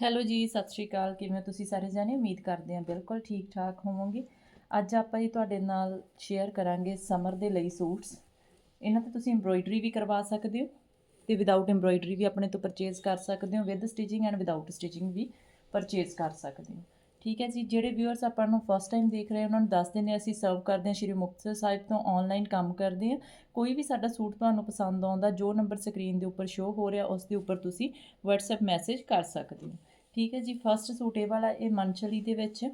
Hello ਜੀ, ਸਤਿ ਸ਼੍ਰੀ ਅਕਾਲ। ਕਿਵੇਂ ਤੁਸੀਂ ਸਾਰੇ ਜਾਣੇ? ਉਮੀਦ ਕਰਦੇ ਹਾਂ ਬਿਲਕੁਲ ਠੀਕ ਠਾਕ ਹੋਵੋਗੇ। ਅੱਜ ਆਪਾਂ ਜੀ ਤੁਹਾਡੇ ਨਾਲ ਸ਼ੇਅਰ ਕਰਾਂਗੇ ਸਮਰ ਦੇ ਲਈ ਸੂਟਸ ਇਹਨਾਂ ਤੇ ਤੁਸੀਂ ਐਮਬ੍ਰੋਇਡਰੀ ਵੀ ਕਰਵਾ ਸਕਦੇ ਹੋ ਤੇ ਵਿਦਆਊਟ ਐਮਬ੍ਰੋਇਡਰੀ ਵੀ ਆਪਣੇ ਤੋਂ ਪਰਚੇਜ਼ ਕਰ ਸਕਦੇ ਹੋ। With stitching and without stitching we purchase ਕਰ ਸਕਦੇ ਹੋ। ਠੀਕ ਹੈ ਜੀ, ਜਿਹੜੇ ਵਿਊਅਰਸ ਆਪਾਂ ਨੂੰ ਫਸਟ ਟਾਈਮ ਦੇਖ ਰਹੇ ਉਹਨਾਂ ਨੂੰ ਦੱਸ ਦਿੰਦੇ ਹਾਂ, ਅਸੀਂ ਸਰਵ ਕਰਦੇ ਹਾਂ ਸ਼੍ਰੀ ਮੁਕਤਸਰ ਸਾਹਿਬ ਤੋਂ ਆਨਲਾਈਨ ਕੰਮ ਕਰਦੇ ਹਾਂ। ਕੋਈ ਵੀ ਸਾਡਾ ਸੂਟ ਤੁਹਾਨੂੰ ਪਸੰਦ ਆਉਂਦਾ, ਜੋ ਨੰਬਰ ਸਕਰੀਨ ਦੇ ਉੱਪਰ ਸ਼ੋ ਹੋ ਰਿਹਾ, ਉਸ ਦੇ ਉੱਪਰ ਤੁਸੀਂ WhatsApp ਮੈਸੇਜ ਕਰ ਸਕਦੇ ਹੋ। ਠੀਕ ਹੈ ਜੀ ਫਸਟ ਸੂਟ ਇਹ ਵਾਲਾ, ਇਹ ਮਨਚਲੀ ਦੇ ਵਿੱਚ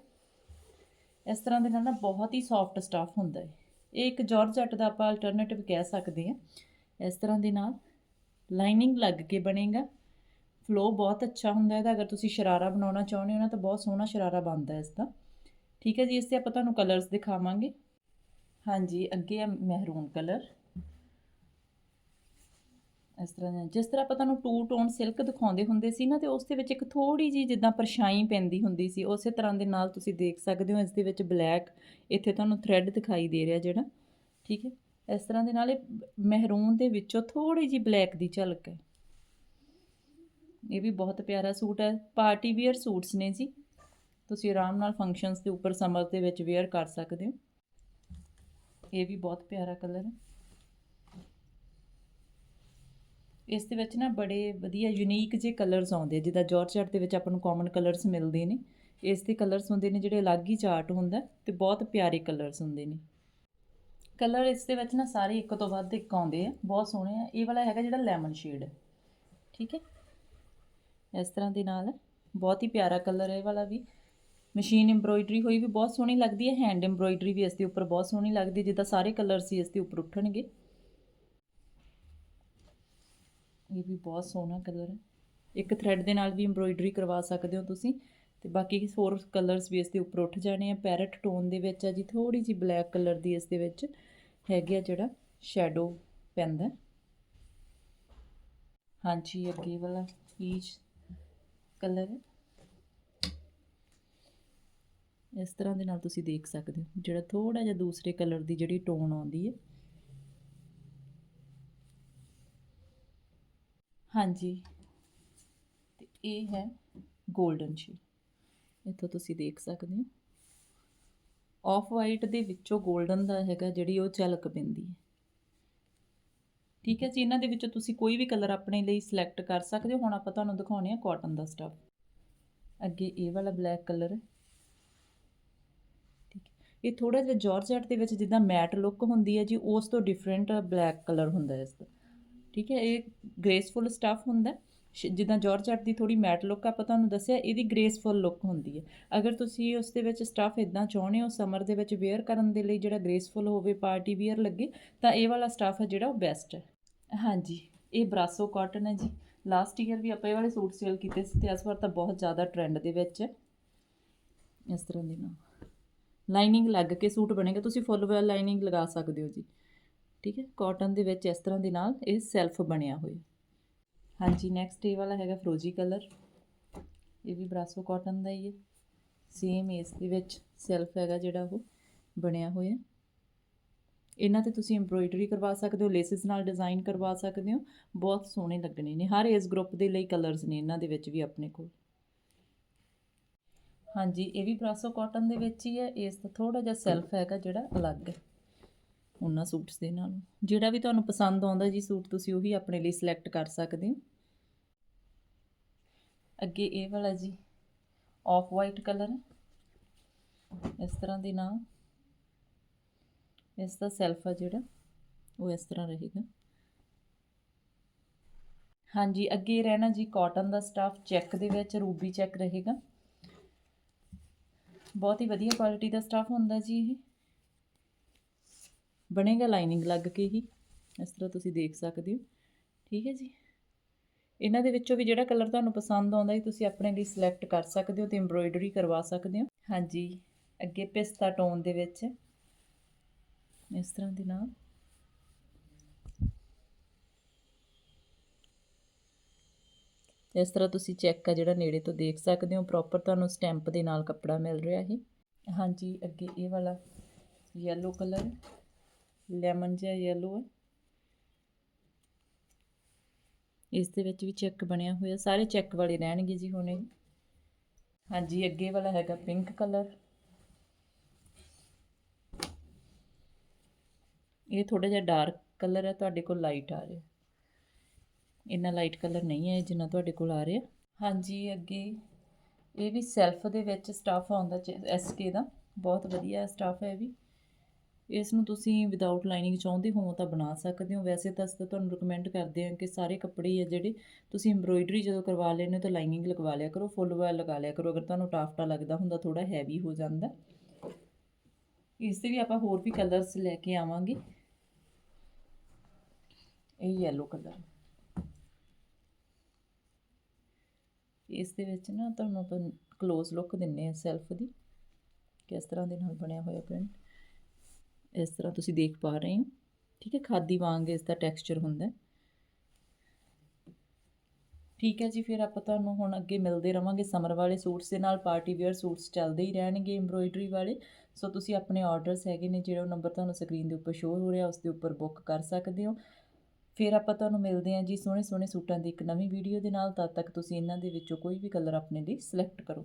ਇਸ ਤਰ੍ਹਾਂ ਦੇ ਨਾਲ ਨਾ ਬਹੁਤ ਹੀ ਸੌਫਟ ਸਟਾਫ ਹੁੰਦਾ ਹੈ। ਇਹ ਇੱਕ ਜਾਰਜਟ ਦਾ ਆਪਾਂ ਅਲਟਰਨੇਟਿਵ ਕਹਿ ਸਕਦੇ ਹਾਂ। ਇਸ ਤਰ੍ਹਾਂ ਦੇ ਨਾਲ ਲਾਈਨਿੰਗ ਲੱਗ ਕੇ ਬਣੇਗਾ। ਫਲੋ ਬਹੁਤ ਅੱਛਾ ਹੁੰਦਾ ਇਹਦਾ ਅਗਰ ਤੁਸੀਂ ਸ਼ਰਾਰਾ ਬਣਾਉਣਾ ਚਾਹੁੰਦੇ ਹੋ ਨਾ, ਤਾਂ ਬਹੁਤ ਸੋਹਣਾ ਸ਼ਰਾਰਾ ਬਣਦਾ ਇਸ ਦਾ ਠੀਕ ਹੈ ਜੀ, ਇਸ ਤੇ ਆਪਾਂ ਤੁਹਾਨੂੰ ਕਲਰਸ ਦਿਖਾਵਾਂਗੇ। ਹਾਂਜੀ, ਅੱਗੇ ਹੈ ਮਹਿਰੂਨ ਕਲਰ ਇਸ ਤਰ੍ਹਾਂ ਦਾ ਜਿਸ ਤਰ੍ਹਾਂ ਆਪਾਂ ਤੁਹਾਨੂੰ ਟੂ ਟੋਨ ਸਿਲਕ ਦਿਖਾਉਂਦੇ ਹੁੰਦੇ ਸੀ ਨਾ, ਤੇ ਉਸ ਦੇ ਵਿੱਚ ਇੱਕ ਥੋੜੀ ਜੀ ਜਿੱਦਾਂ ਪਰਛਾਈ ਪੈਂਦੀ ਹੁੰਦੀ ਸੀ, ਉਸੇ ਤਰ੍ਹਾਂ ਦੇ ਨਾਲ ਤੁਸੀਂ ਦੇਖ ਸਕਦੇ ਹੋ, ਇਸ ਦੇ ਵਿੱਚ ਬਲੈਕ ਇੱਥੇ ਤੁਹਾਨੂੰ ਥ੍ਰੈਡ ਦਿਖਾਈ ਦੇ ਰਿਹਾ ਜਿਹੜਾ। ਠੀਕ ਹੈ, ਇਸ ਤਰ੍ਹਾਂ ਦੇ ਨਾਲ ਇਹ ਮਹਿਰੂਨ ਦੇ ਵਿੱਚੋਂ ਥੋੜੀ ਜੀ ਬਲੈਕ ਦੀ ਝਲਕ ਹੈ। ਇਹ ਵੀ ਬਹੁਤ ਪਿਆਰਾ ਸੂਟ ਹੈ। ਪਾਰਟੀ ਵੇਅਰ ਸੂਟਸ ਨੇ ਜੀ। ਤੁਸੀਂ ਆਰਾਮ ਨਾਲ ਫੰਕਸ਼ਨਸ ਦੇ ਉੱਪਰ ਸਮਰ ਦੇ ਵਿੱਚ ਵੇਅਰ ਕਰ ਸਕਦੇ ਹੋ। ਇਹ ਵੀ ਬਹੁਤ ਪਿਆਰਾ ਕਲਰ ਹੈ। ਇਸ ਦੇ ਵਿੱਚ ਨਾ ਬੜੇ ਵਧੀਆ ਯੂਨੀਕ ਜਿਹੇ ਕਲਰਸ ਆਉਂਦੇ ਜਿੱਦਾਂ ਜਾਰਜਟ ਦੇ ਵਿੱਚ ਆਪਾਂ ਨੂੰ ਕਾਮਨ ਕਲਰਸ ਮਿਲਦੇ ਨੇ। ਇਸ ਦੇ ਕਲਰਸ ਹੁੰਦੇ ਨੇ ਜਿਹੜੇ ਅਲੱਗ ਹੀ ਚਾਰਟ ਹੁੰਦਾ ਤੇ ਬਹੁਤ ਪਿਆਰੇ ਕਲਰਸ ਹੁੰਦੇ ਨੇ। ਕਲਰ ਇਸ ਦੇ ਵਿੱਚ ਨਾ ਸਾਰੇ ਇੱਕ ਤੋਂ ਵੱਧ ਇੱਕ ਆਉਂਦੇ ਆ। ਬਹੁਤ ਸੋਹਣੇ ਆ। ਇਹ ਵਾਲਾ ਹੈਗਾ ਜਿਹੜਾ ਲੈਮਨ ਸ਼ੇਡ ਠੀਕ ਹੈ। ਇਸ ਤਰ੍ਹਾਂ ਦੇ ਨਾਲ। ਬਹੁਤ ਹੀ ਪਿਆਰਾ ਕਲਰ ਹੈ ਇਹ ਵਾਲਾ ਵੀ। ਮਸ਼ੀਨ ਐਮਬ੍ਰੋਇਡਰੀ ਹੋਈ ਵੀ ਬਹੁਤ ਸੋਹਣੀ ਲੱਗਦੀ ਹੈ। ਹੈਂਡ ਐਮਬ੍ਰੋਇਡਰੀ ਵੀ ਇਸ ਦੇ ਉੱਪਰ ਬਹੁਤ ਸੋਹਣੀ ਲੱਗਦੀ ਜਿੱਦਾਂ ਸਾਰੇ ਕਲਰ ਸੀ ਇਸ ਦੇ ਉੱਪਰ ਉੱਠਣਗੇ। ਇਹ ਵੀ ਬਹੁਤ ਸੋਹਣਾ ਕਲਰ ਹੈ। ਇੱਕ ਥ੍ਰੈਡ ਦੇ ਨਾਲ ਵੀ ਐਮਬ੍ਰੋਇਡਰੀ ਕਰਵਾ ਸਕਦੇ ਹੋ ਤੁਸੀਂ। ਤੇ ਬਾਕੀ ਹੋਰ ਕਲਰਸ ਵੀ ਇਸ ਦੇ ਉੱਪਰ ਉੱਠ ਜਾਣੇ ਆ। ਪੈਰਟ ਟੋਨ ਦੇ ਵਿੱਚ ਆ ਜੀ। ਥੋੜੀ ਜੀ ਬਲੈਕ ਕਲਰ ਦੀ ਇਸ ਦੇ ਵਿੱਚ ਹੈਗੀ ਆ ਜਿਹੜਾ ਸ਼ੈਡੋ ਪੈਂਦਾ। ਹਾਂਜੀ, ਅੱਗੇ ਵਾਲਾ। ਪੀਚ ਕਲਰ ਇਸ ਤਰ੍ਹਾਂ ਦੇ ਨਾਲ ਤੁਸੀਂ ਦੇਖ ਸਕਦੇ ਹੋ। ਜਿਹੜਾ ਥੋੜਾ ਜਿਹਾ ਦੂਸਰੇ ਕਲਰ ਦੀ ਜਿਹੜੀ ਟੋਨ ਆਉਂਦੀ ਹੈ। ਹਾਂਜੀ। ਤੇ ਇਹ ਹੈ 골ਡਨ ਸ਼ੇਡ ਇੱਥੋਂ ਤੁਸੀਂ ਦੇਖ ਸਕਦੇ ਹੋ। ਆਫ ਵਾਈਟ ਦੇ ਵਿੱਚੋਂ 골ਡਨ ਦਾ ਹੈਗਾ ਜਿਹੜੀ ਉਹ ਝਲਕ ਪੈਂਦੀ ਹੈ। ਠੀਕ ਹੈ ਜੀ, ਇਹਨਾਂ ਦੇ ਵਿੱਚੋਂ ਤੁਸੀਂ ਕੋਈ ਵੀ ਕਲਰ ਆਪਣੇ ਲਈ ਸਿਲੈਕਟ ਕਰ ਸਕਦੇ ਹੋ। ਹੁਣ ਆਪਾਂ ਤੁਹਾਨੂੰ ਦਿਖਾਉਣੇ ਆ ਕਾਟਨ ਦਾ ਸਟੱਫ ਅੱਗੇ ਇਹ ਵਾਲਾ ਬਲੈਕ ਕਲਰ ਹੈ। ਠੀਕ ਹੈ। ਇਹ ਥੋੜਾ ਜਿਹਾ ਜਾਰਜਟ ਦੇ ਵਿੱਚ ਜਿੱਦਾਂ ਮੈਟ ਲੁੱਕ ਹੁੰਦੀ ਹੈ ਜੀ, ਉਸ ਤੋਂ ਡਿਫਰੈਂਟ ਬਲੈਕ ਕਲਰ ਹੁੰਦਾ ਇਸ ਦਾ। ਠੀਕ ਹੈ, ਇਹ ਗ੍ਰੇਸਫੁਲ ਸਟੱਫ ਹੁੰਦਾ ਜਿੱਦਾਂ ਜਾਰਜਟ ਦੀ ਥੋੜੀ ਮੈਟ ਲੁੱਕ ਆਪਾਂ ਤੁਹਾਨੂੰ ਦੱਸਿਆ, ਇਹਦੀ ਗ੍ਰੇਸਫੁਲ ਲੁੱਕ ਹੁੰਦੀ ਹੈ। ਅਗਰ ਤੁਸੀਂ ਉਸ ਦੇ ਵਿੱਚ ਸਟੱਫ ਇਦਾਂ ਚਾਹੁੰਦੇ ਹੋ ਸਮਰ ਦੇ ਵਿੱਚ ਵੇਅਰ ਕਰਨ ਦੇ ਲਈ ਜਿਹੜਾ ਗ੍ਰੇਸਫੁਲ ਹੋਵੇ ਪਾਰਟੀ ਵੇਅਰ ਲੱਗੇ, ਤਾਂ ਇਹ ਵਾਲਾ ਸਟੱਫ ਹੈ ਜਿਹੜਾ ਉਹ ਬੈਸਟ ਹੈ। ਹਾਂਜੀ, ਇਹ ਬਰਾਸੋ ਕਾਟਨ ਹੈ ਜੀ। ਲਾਸਟ ਈਅਰ ਵੀ ਆਪਾਂ ਇਹ ਵਾਲੇ ਸੂਟ ਸੇਲ ਕੀਤੇ ਸੀ ਤੇ ਇਸ ਵਾਰ ਤਾਂ ਬਹੁਤ ਜ਼ਿਆਦਾ ਟ੍ਰੈਂਡ ਦੇ ਵਿੱਚ। ਹੈ ਇਸ ਤਰ੍ਹਾਂ ਦੇ ਨਾ ਲਾਈਨਿੰਗ ਲੱਗ ਕੇ ਸੂਟ ਬਣੇਗਾ, ਤੁਸੀਂ ਫੁੱਲ ਵੈਲ ਲਾਈਨਿੰਗ ਲਗਾ ਸਕਦੇ ਹੋ ਜੀ। ਠੀਕ ਹੈ ਕਾਟਨ ਦੇ ਵਿੱਚ ਇਸ ਤਰ੍ਹਾਂ ਦੇ ਨਾਲ ਇਹ ਸੈਲਫ ਬਣਿਆ ਹੋਇਆ। ਹਾਂਜੀ ਨੈਕਸਟ ਇਹ ਵਾਲਾ ਹੈਗਾ ਫਰੋਜੀ ਕਲਰ ਇਹ ਵੀ ਬਰਾਸੋ ਕਾਟਨ ਦਾ ਹੀ ਹੈ। ਸੇਮ ਇਸ ਦੇ ਵਿੱਚ ਸੈਲਫ ਹੈਗਾ ਜਿਹੜਾ ਉਹ ਬਣਿਆ ਹੋਇਆ। ਇਹਨਾਂ ਤੇ ਤੁਸੀਂ ਐਮਬ੍ਰੋਇਡਰੀ ਕਰਵਾ ਸਕਦੇ ਹੋ ਲੇਸਿਸ ਨਾਲ ਡਿਜ਼ਾਈਨ ਕਰਵਾ ਸਕਦੇ ਹੋ, ਬਹੁਤ ਸੋਹਣੇ ਲੱਗਣੇ ਨੇ, ਹਰ ਏਜ ਗਰੁੱਪ ਦੇ ਲਈ ਕਲਰਸ ਨੇ ਇਹਨਾਂ ਦੇ ਵਿੱਚ ਵੀ ਆਪਣੇ ਕੋਲ। ਹਾਂਜੀ, ਇਹ ਵੀ ਬਰਾਸੋ ਕਾਟਨ ਦੇ ਵਿੱਚ ਹੀ ਹੈ, ਇਸ ਦਾ ਥੋੜਾ ਜਿਹਾ ਸੈਲਫ ਹੈਗਾ ਜਿਹੜਾ ਅਲੱਗ ਹੈ, ਉਹਨਾਂ ਸੂਟਸ ਦੇ ਨਾਲ। ਜਿਹੜਾ ਵੀ ਤੁਹਾਨੂੰ ਪਸੰਦ ਆਉਂਦਾ ਜੀ ਸੂਟ, ਤੁਸੀਂ ਉਹੀ ਆਪਣੇ ਲਈ ਸਿਲੈਕਟ ਕਰ ਸਕਦੇ ਹੋ। ਅੱਗੇ ਇਹ ਵਾਲਾ ਜੀ ਆਫ ਵਾਈਟ ਕਲਰ ਇਸ ਤਰ੍ਹਾਂ ਦੇ ਨਾਲ। ਇਸ ਦਾ ਸੈਲਫ ਆ ਜਿਹੜਾ, ਉਹ ਇਸ ਤਰ੍ਹਾਂ ਰਹੇਗਾ। ਹਾਂਜੀ, ਅੱਗੇ ਰਹਿਣਾ ਜੀ ਕਾਟਨ ਦਾ ਸਟਾਫ ਚੈੱਕ ਦੇ ਵਿੱਚ ਰੂਬੀ ਚੈੱਕ ਰਹੇਗਾ। ਬਹੁਤ ਹੀ ਵਧੀਆ ਕੁਆਲਿਟੀ ਦਾ ਸਟਾਫ ਹੁੰਦਾ ਜੀ ਇਹ। ਬਣੇਗਾ ਲਾਈਨਿੰਗ ਲੱਗ ਕੇ ਹੀ, ਇਸ ਤਰ੍ਹਾਂ ਤੁਸੀਂ ਦੇਖ ਸਕਦੇ ਹੋ। ਠੀਕ ਹੈ ਜੀ। ਇਹਨਾਂ ਦੇ ਵਿੱਚੋਂ ਵੀ ਜਿਹੜਾ ਕਲਰ ਤੁਹਾਨੂੰ ਪਸੰਦ ਆਉਂਦਾ ਹੈ, ਤੁਸੀਂ ਆਪਣੇ ਲਈ ਸਿਲੈਕਟ ਕਰ ਸਕਦੇ ਹੋ ਤੇ ਐਮਬ੍ਰੋਇਡਰੀ ਕਰਵਾ ਸਕਦੇ ਹੋ। ਹਾਂਜੀ, ਅੱਗੇ ਪਿਸਤਾ ਟੋਨ ਦੇ ਵਿੱਚ। ਇਸ ਤਰ੍ਹਾਂ ਦੇ ਨਾਲ। ਇਸ ਤਰ੍ਹਾਂ ਤੁਸੀਂ ਚੈੱਕ ਆ ਜਿਹੜਾ ਨੇੜੇ ਤੋਂ ਦੇਖ ਸਕਦੇ ਹੋ ਪ੍ਰੋਪਰ ਤੁਹਾਨੂੰ ਸਟੈਂਪ ਦੇ ਨਾਲ ਕੱਪੜਾ ਮਿਲ ਰਿਹਾ ਹੈ ਹਾਂਜੀ, ਅੱਗੇ ਇਹ ਵਾਲਾ ਯੈਲੋ ਕਲਰ ਲੈਮਨ ਜਿਹਾ ਯੈਲੋ ਹੈ। ਇਸ ਦੇ ਵਿੱਚ ਵੀ ਚੈੱਕ ਬਣਿਆ ਹੋਇਆ। ਸਾਰੇ ਚੈੱਕ ਵਾਲੇ ਰਹਿਣਗੇ ਜੀ ਹੁਣੇ। ਹਾਂਜੀ, ਅੱਗੇ ਵਾਲਾ ਹੈਗਾ ਪਿੰਕ ਕਲਰ ਇਹ ਥੋੜਾ ਜਿਹਾ ਡਾਰਕ ਕਲਰ ਹੈ, ਤੁਹਾਡੇ ਕੋਲ ਲਾਈਟ ਆ ਰਿਹਾ ਇੰਨਾ ਲਾਈਟ ਕਲਰ ਨਹੀਂ ਹੈ ਜਿੰਨਾ ਤੁਹਾਡੇ ਕੋਲ ਆ ਰਿਹਾ। ਹਾਂਜੀ, ਅੱਗੇ ਇਹ ਵੀ ਸੈਲਫ ਦੇ ਵਿੱਚ ਸਟਾਫ ਆਉਂਦਾ ਐਸਕੇ ਦਾ। ਬਹੁਤ ਵਧੀਆ ਸਟਾਫ ਹੈ ਵੀ। ਇਸ ਨੂੰ ਤੁਸੀਂ ਵਿਦਆਊਟ ਲਾਈਨਿੰਗ ਚਾਹੁੰਦੇ ਹੋ ਤਾਂ ਬਣਾ ਸਕਦੇ ਹੋ। ਵੈਸੇ ਤਾਂ ਅਸੀਂ ਤਾਂ ਤੁਹਾਨੂੰ ਰეკਮੈਂਡ ਕਰਦੇ ਹਾਂ ਕਿ ਸਾਰੇ ਕੱਪੜੇ ਆ ਜਿਹੜੇ ਤੁਸੀਂ ਐਮਬ੍ਰੋਇਡਰੀ ਜਦੋਂ ਕਰਵਾ ਲੈਂਦੇ ਹੋ ਤਾਂ ਲਾਈਨਿੰਗ ਲਗਵਾ ਲਿਆ ਕਰੋ ਫੁੱਲ ਵਾਲ ਲਗਾ ਲਿਆ ਕਰੋ। ਅਗਰ ਤੁਹਾਨੂੰ ਟਾਫਟਾ ਲੱਗਦਾ ਹੁੰਦਾ ਥੋੜਾ ਹੈਵੀ ਹੋ ਜਾਂਦਾ। ਇਸ 'ਤੇ ਵੀ ਆਪਾਂ ਹੋਰ ਵੀ ਕਲਰਸ ਲੈ ਕੇ ਆਵਾਂਗੇ। ਇਹ ਯੈਲੋ ਕਲਰ ਇਸ ਦੇ ਵਿੱਚ ਨਾ ਤੁਹਾਨੂੰ ਆਪਾਂ ক্লোਜ਼ ਲੁੱਕ ਦਿੰਨੇ ਆ ਸੈਲਫ ਦੀ ਕਿਸ ਤਰ੍ਹਾਂ ਦੇ ਨਾਲ ਬਣਿਆ ਹੋਇਆ ਪ੍ਰਿੰਟ ਇਸ ਤਰ੍ਹਾਂ ਤੁਸੀਂ ਦੇਖ ਪਾ ਰਹੇ ਹੋ। ਠੀਕ ਹੈ, ਖਾਦੀ ਵਾਂਗ ਇਸ ਦਾ ਟੈਕਸਚਰ ਹੁੰਦਾ ਠੀਕ ਹੈ ਜੀ, ਫਿਰ ਆਪਾਂ ਤੁਹਾਨੂੰ ਹੁਣ ਅੱਗੇ ਮਿਲਦੇ ਰਵਾਂਗੇ। ਸਮਰ ਵਾਲੇ ਸੂਟਸ ਦੇ ਨਾਲ ਪਾਰਟੀ ਵੇਅਰ ਸੂਟਸ ਚੱਲਦੇ ਹੀ ਰਹਿਣਗੇ ਐਮਬ੍ਰੋਇਡਰੀ ਵਾਲੇ। ਸੋ ਤੁਸੀਂ ਆਪਣੇ ਆਰਡਰਸ ਹੈਗੇ ਨੇ, ਜਿਹੜਾ ਨੰਬਰ ਤੁਹਾਨੂੰ ਸਕਰੀਨ ਦੇ ਉੱਪਰ ਸ਼ੋਅ ਹੋ ਰਿਹਾ, ਉਸ ਦੇ ਉੱਪਰ ਬੁੱਕ ਕਰ ਸਕਦੇ ਹੋ। ਫਿਰ ਆਪਾਂ ਤੁਹਾਨੂੰ ਮਿਲਦੇ ਹਾਂ ਜੀ ਸੋਹਣੇ ਸੋਹਣੇ ਸੂਟਾਂ ਦੀ ਇੱਕ ਨਵੀਂ ਵੀਡੀਓ ਦੇ ਨਾਲ, ਤਦ ਤੱਕ ਤੁਸੀਂ ਇਹਨਾਂ ਦੇ ਵਿੱਚੋਂ ਕੋਈ ਵੀ ਕਲਰ ਆਪਣੇ ਲਈ ਸਿਲੈਕਟ ਕਰੋ।